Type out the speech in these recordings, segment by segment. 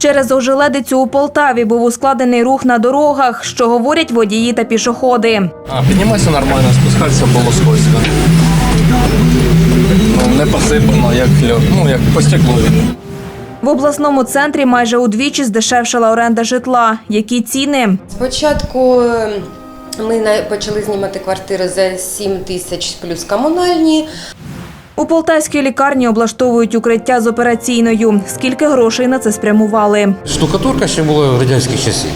Через ожеледицю у Полтаві був ускладений рух на дорогах, що говорять водії та пішоходи. А, піднімайся нормально, спускатися було скользко. Ну, не посипано, як льод, ну, як по стеклу. В обласному центрі майже удвічі здешевшала оренда житла. Які ціни? Спочатку е, ми почали знімати квартири за 7 тисяч плюс комунальні. У полтавській лікарні облаштовують укриття з операційною. Скільки грошей на це спрямували? Штукатурка ще була в радянських часів.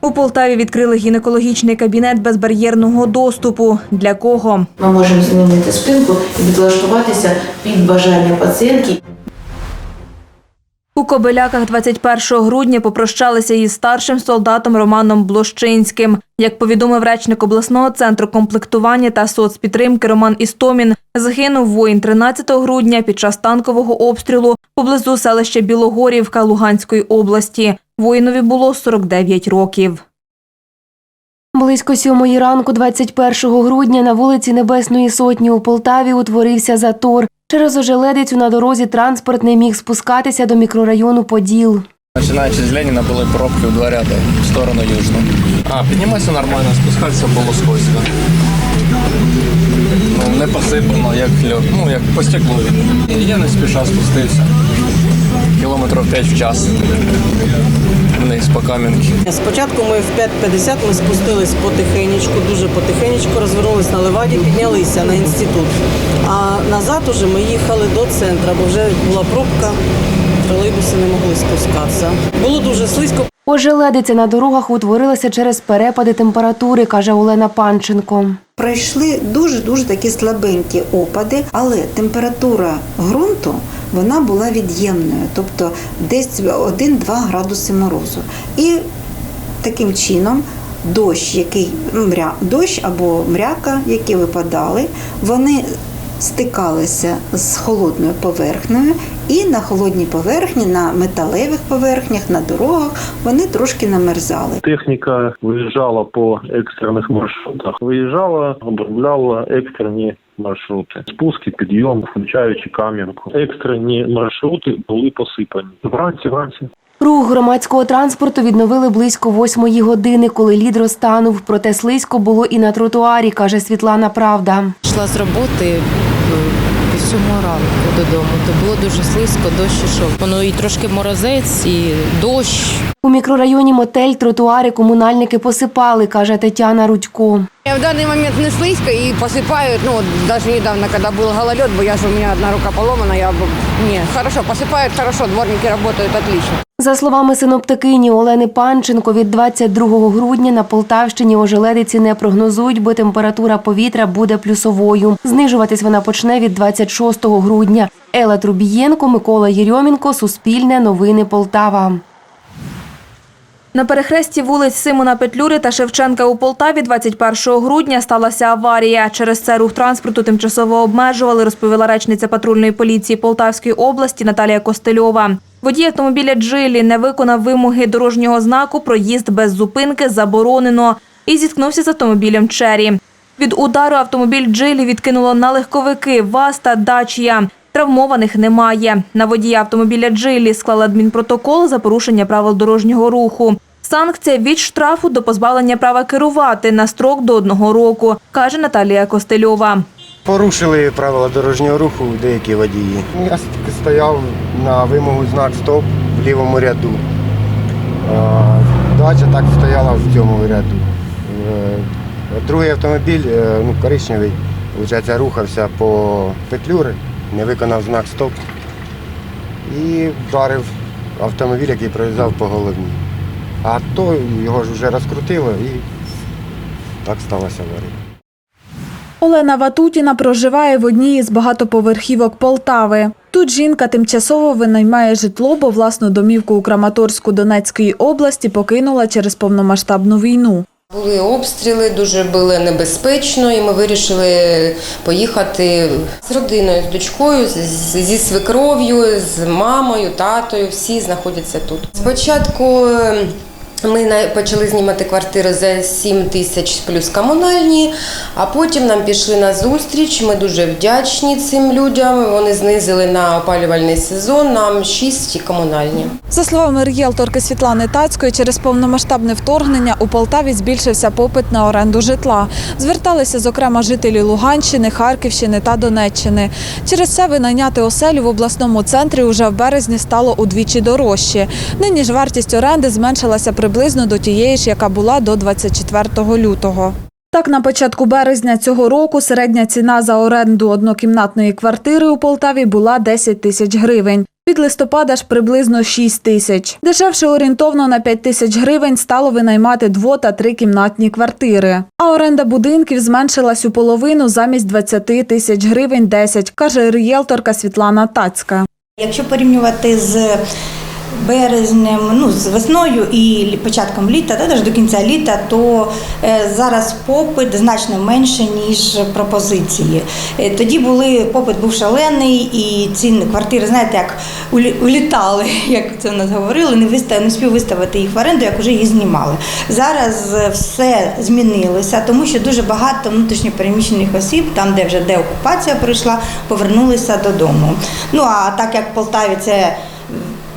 У Полтаві відкрили гінекологічний кабінет безбар'єрного доступу. Для кого? Ми можемо змінити спинку і підлаштуватися під бажання пацієнтки. У Кобиляках 21 грудня попрощалися із старшим солдатом Романом Блощинським. Як повідомив речник обласного центру комплектування та соцпідтримки Роман Істомін, загинув воїн 13 грудня під час танкового обстрілу поблизу селища Білогорівка Луганської області. Воїнові було 49 років. Близько сьомої ранку, 21 грудня, на вулиці Небесної Сотні у Полтаві утворився затор. Через ожеледицю на дорозі транспорт не міг спускатися до мікрорайону Поділ. Починаючи з Леніна були пробки у два ряди в сторону Южну. А, піднімайся нормально, спускатися було скользко. Ну, не посипано, як льод, ну, як по стеклу. Я не спіша спустився. Кілометрів 5 в час. Вниз по кам'янки. Спочатку ми в 5.50 ми спустились потихенечку, дуже потихенечку, розвернулись на леваді, піднялися на інститут. А назад уже ми їхали до центру, бо вже була пробка, тролейбуси не могли спускатися. Було дуже слизько. Ожеледиця на дорогах утворилася через перепади температури, каже Олена Панченко. Пройшли дуже-дуже такі слабенькі опади, але температура ґрунту вона була від'ємною, тобто десь 1-2 градуси морозу. І таким чином дощ, який мря, дощ або мряка, які випадали, вони стикалися з холодною поверхнею, і на холодній поверхні, на металевих поверхнях, на дорогах вони трошки намерзали. Техніка виїжджала по екстрених маршрутах, виїжджала, обробляла екстрені маршрути, спуски, підйом, включаючи кам'янку. Екстрені маршрути були посипані. Вранці, вранці. Рух громадського транспорту відновили близько восьмої години, коли лід розтанув. Проте слизько було і на тротуарі, каже Світлана Правда. Йшла з роботи е, ранку додому, то було дуже слизько, дощ ішов. Воно і трошки морозець, і дощ. У мікрорайоні Мотель тротуари комунальники посипали, каже Тетяна Рудько. В данный момент не слизко и посыпают, ну, вот даже недавно, когда был гололед, бо я же у меня одна рука поломана, я бы... Не, хорошо, посыпают хорошо, дворники работают отлично. За словами синоптикині Олени Панченко, від 22 грудня на Полтавщині ожеледиці не прогнозують, бо температура повітря буде плюсовою. Знижуватись вона почне від 26 грудня. Ела Трубієнко, Микола Єрьомінко, Суспільне, Новини Полтава. На перехресті вулиць Симона Петлюри та Шевченка у Полтаві 21 грудня сталася аварія. Через це рух транспорту тимчасово обмежували, розповіла речниця патрульної поліції Полтавської області Наталія Костельова. Водій автомобіля Джилі не виконав вимоги дорожнього знаку «Проїзд без зупинки заборонено» і зіткнувся з автомобілем Чері. Від удару автомобіль Джилі відкинуло на легковики ВАЗ та Дачія. Травмованих немає. На водія автомобіля Джилі склали адмінпротокол за порушення правил дорожнього руху. Санкція від штрафу до позбавлення права керувати на строк до одного року, каже Наталія Костельова. Порушили правила дорожнього руху деякі водії. Я стояв на вимогу знак стоп в лівому ряду. Дача так стояла в цьому ряду. Е, Другий автомобіль, е, ну, коричневий, рухався по петлюри, не виконав знак стоп і вдарив автомобіль, який проїжджав по головні. А то його ж вже розкрутило і так сталося аварія. Олена Ватутіна проживає в одній із багатоповерхівок Полтави. Тут жінка тимчасово винаймає житло, бо власну домівку у Краматорську Донецької області покинула через повномасштабну війну. Були обстріли, дуже було небезпечно, і ми вирішили поїхати з родиною, з дочкою, зі свекров'ю, з мамою, татою. Всі знаходяться тут. Спочатку е, Ми почали знімати квартири за 7 тисяч плюс комунальні, а потім нам пішли на зустріч. Ми дуже вдячні цим людям. Вони знизили на опалювальний сезон нам 6 комунальні. За словами ріелторки Світлани Тацької, через повномасштабне вторгнення у Полтаві збільшився попит на оренду житла. Зверталися, зокрема, жителі Луганщини, Харківщини та Донеччини. Через це винайняти оселю в обласному центрі уже в березні стало удвічі дорожче. Нині ж вартість оренди зменшилася приблизно до тієї ж, яка була до 24 лютого. Так, на початку березня цього року середня ціна за оренду однокімнатної квартири у Полтаві була 10 тисяч гривень. Від листопада ж приблизно 6 тисяч. Дешевше орієнтовно на 5 тисяч гривень стало винаймати дво- та трикімнатні квартири. А оренда будинків зменшилась у половину замість 20 тисяч гривень 10, каже рієлторка Світлана Тацька. Якщо порівнювати з березнем, ну з весною і початком літа, та навіть до кінця літа, то е, зараз попит значно менше ніж пропозиції. Е, Тоді були попит був шалений, і ціни квартири, знаєте, як улітали, як це в нас говорили, не вистав, не спів виставити їх в оренду, як вже їх знімали. Зараз е, все змінилося, тому що дуже багато внутрішньопереміщених осіб, там де вже деокупація пройшла, повернулися додому. Ну а так як в Полтаві це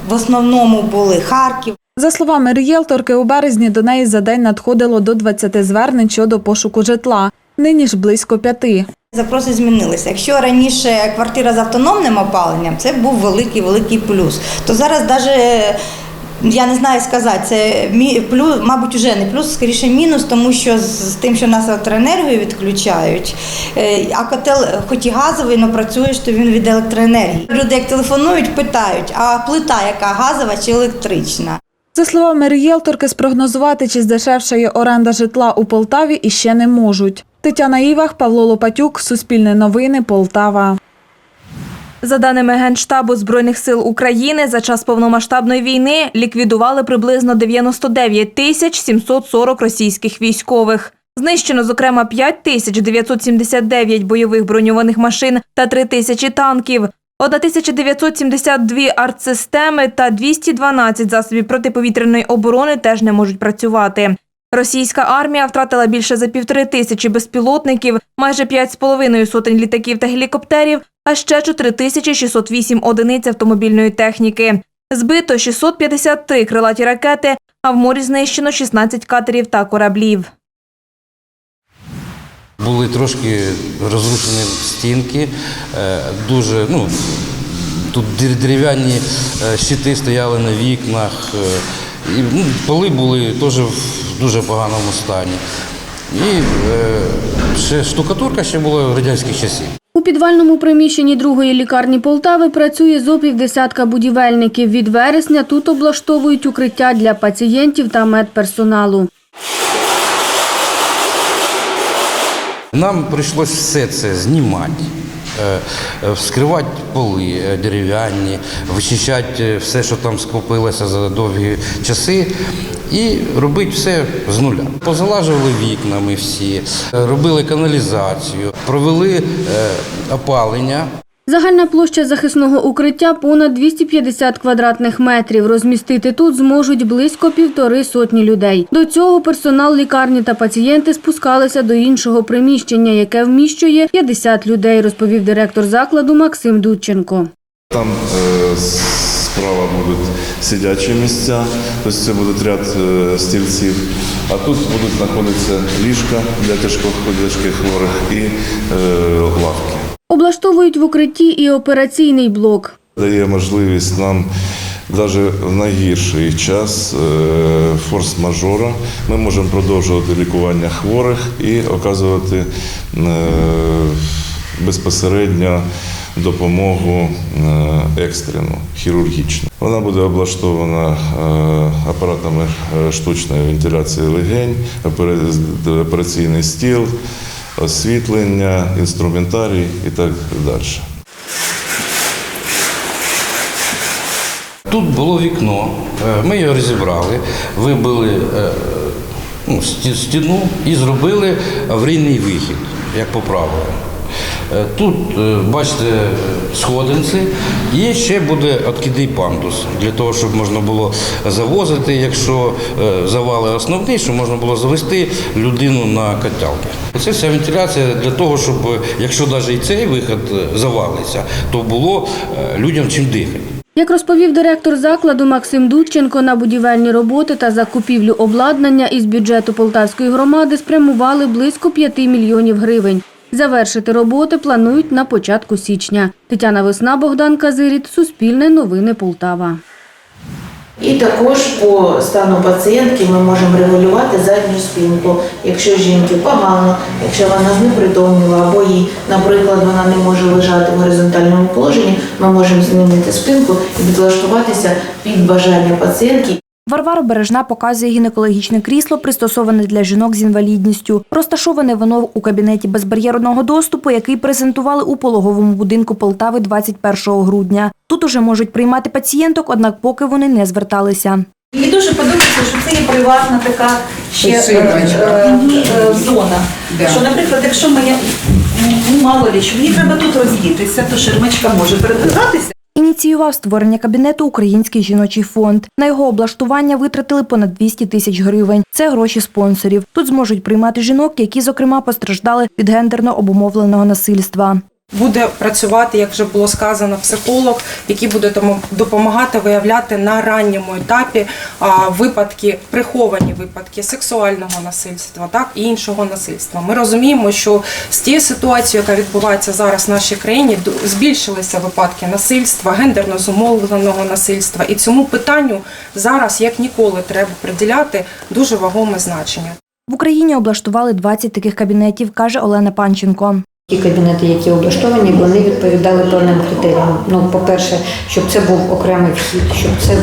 в основному були Харків. За словами рієлторки, у березні до неї за день надходило до 20 звернень щодо пошуку житла. Нині ж близько п'яти. Запроси змінилися. Якщо раніше квартира з автономним опаленням, це був великий великий плюс. То зараз навіть я не знаю сказати, це мі- плюс, мабуть, вже не плюс, скоріше мінус, тому що з тим, що нас електроенергію відключають, е, а котел, хоч і газовий, але працюєш, то він від електроенергії. Люди як телефонують, питають, а плита яка газова чи електрична? За словами рієлторки, спрогнозувати, чи здешевшає оренда житла у Полтаві іще не можуть. Тетяна Івах, Павло Лопатюк, Суспільне новини, Полтава. За даними Генштабу Збройних сил України, за час повномасштабної війни ліквідували приблизно 99 тисяч 740 російських військових. Знищено, зокрема, 5 тисяч 979 бойових броньованих машин та 3 тисячі танків, 1972 артсистеми та 212 засобів протиповітряної оборони теж не можуть працювати. Російська армія втратила більше за півтори тисячі безпілотників, майже п'ять з половиною сотень літаків та гелікоптерів, а ще 4608 одиниць автомобільної техніки. Збито 653 крилаті ракети, а в морі знищено 16 катерів та кораблів. Були трошки розрушені стінки, е, дуже, ну, тут дерев'яні е, щити стояли на вікнах, е, і ну, поли були теж в дуже поганому стані. І е, ще штукатурка ще була в радянських часів. У підвальному приміщенні другої лікарні Полтави працює зо півдесятка будівельників. Від вересня тут облаштовують укриття для пацієнтів та медперсоналу. Нам прийшлось все це знімати, вскривати поли е, дерев'яні, вичищати е, все, що там скопилося за довгі часи, і робити все з нуля. Позалажували вікнами всі, е, робили каналізацію, провели е, опалення. Загальна площа захисного укриття понад 250 квадратних метрів. Розмістити тут зможуть близько півтори сотні людей. До цього персонал лікарні та пацієнти спускалися до іншого приміщення, яке вміщує 50 людей, розповів директор закладу Максим Дудченко. Там е, справа будуть сидячі місця, тобто це буде ряд е, стільців. А тут будуть знаходитися ліжка для тяжкоходячих хворих і е, лавки. Облаштовують в укритті і операційний блок. Дає можливість нам навіть в найгірший час е, форс-мажора ми можемо продовжувати лікування хворих і оказувати е, безпосередньо допомогу е, екстрену, хірургічну. Вона буде облаштована апаратами штучної вентиляції легень, операційний стіл, освітлення, інструментарій і так далі. Тут було вікно, е, ми його розібрали, вибили е, ну, стіну і зробили аварійний вихід, як по правилам. Е, Тут, е, бачите, сходинці і ще буде откидний пандус для того, щоб можна було завозити, якщо е, завали основні, щоб можна було завести людину на каталки. Це вся вентиляція для того, щоб якщо навіть і цей вихід е, завалиться, то було людям чим дихати. Як розповів директор закладу Максим Дудченко, на будівельні роботи та закупівлю обладнання із бюджету Полтавської громади спрямували близько 5 мільйонів гривень. Завершити роботи планують на початку січня. Тетяна Весна, Богдан Казиріт, Суспільне новини Полтава. І також по стану пацієнтки ми можемо регулювати задню спинку. Якщо жінки погано, якщо вона знепритомніла або їй, наприклад, вона не може лежати в горизонтальному положенні, ми можемо змінити спинку і підлаштуватися під бажання пацієнтки. Варвара Бережна показує гінекологічне крісло, пристосоване для жінок з інвалідністю. Розташоване воно у кабінеті безбар'єрного доступу, який презентували у пологовому будинку Полтави 21 грудня. Тут уже можуть приймати пацієнток, однак поки вони не зверталися. Мені дуже подобається, що це є приватна така ще е, е, е, зона. Що, наприклад, якщо моя ну, мало що мені треба тут роздітися, то ширмочка може передвигатися. Ініціював створення кабінету Український жіночий фонд. На його облаштування витратили понад 200 тисяч гривень. Це гроші спонсорів. Тут зможуть приймати жінок, які, зокрема, постраждали від гендерно обумовленого насильства. Буде працювати, як вже було сказано, психолог, який буде допомагати виявляти на ранньому етапі випадки, приховані випадки сексуального насильства, так і іншого насильства. Ми розуміємо, що з тією ситуацією, яка відбувається зараз в нашій країні, збільшилися випадки насильства, гендерно зумовленого насильства, і цьому питанню зараз як ніколи треба приділяти дуже вагоме значення. В Україні облаштували 20 таких кабінетів, каже Олена Панченко. Ті кабінети, які облаштовані, вони відповідали певним критеріям. Ну, по-перше, щоб це був окремий вхід, щоб це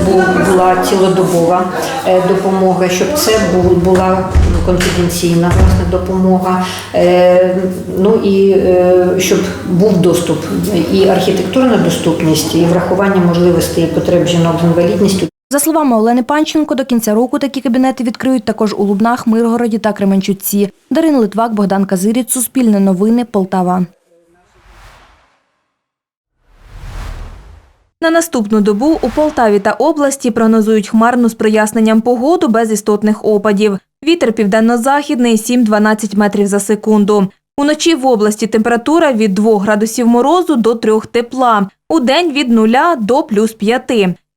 була цілодобова е, допомога, щоб це була конфіденційна власне допомога. Е, ну і е, щоб був доступ і архітектурна доступність, і врахування можливостей і потреб жінок з інвалідністю. За словами Олени Панченко, до кінця року такі кабінети відкриють також у Лубнах, Миргороді та Кременчуці. Дарина Литвак, Богдан Казиріт, Суспільне новини, Полтава. На наступну добу у Полтаві та області прогнозують хмарну з проясненням погоду без істотних опадів. Вітер південно-західний 7-12 метрів за секунду. Уночі в області температура від 2 градусів морозу до 3 тепла. У день від 0 до плюс 5.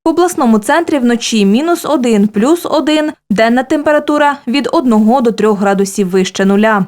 В обласному центрі вночі мінус один, плюс один, Денна температура від 1 до 3 градусів вище нуля.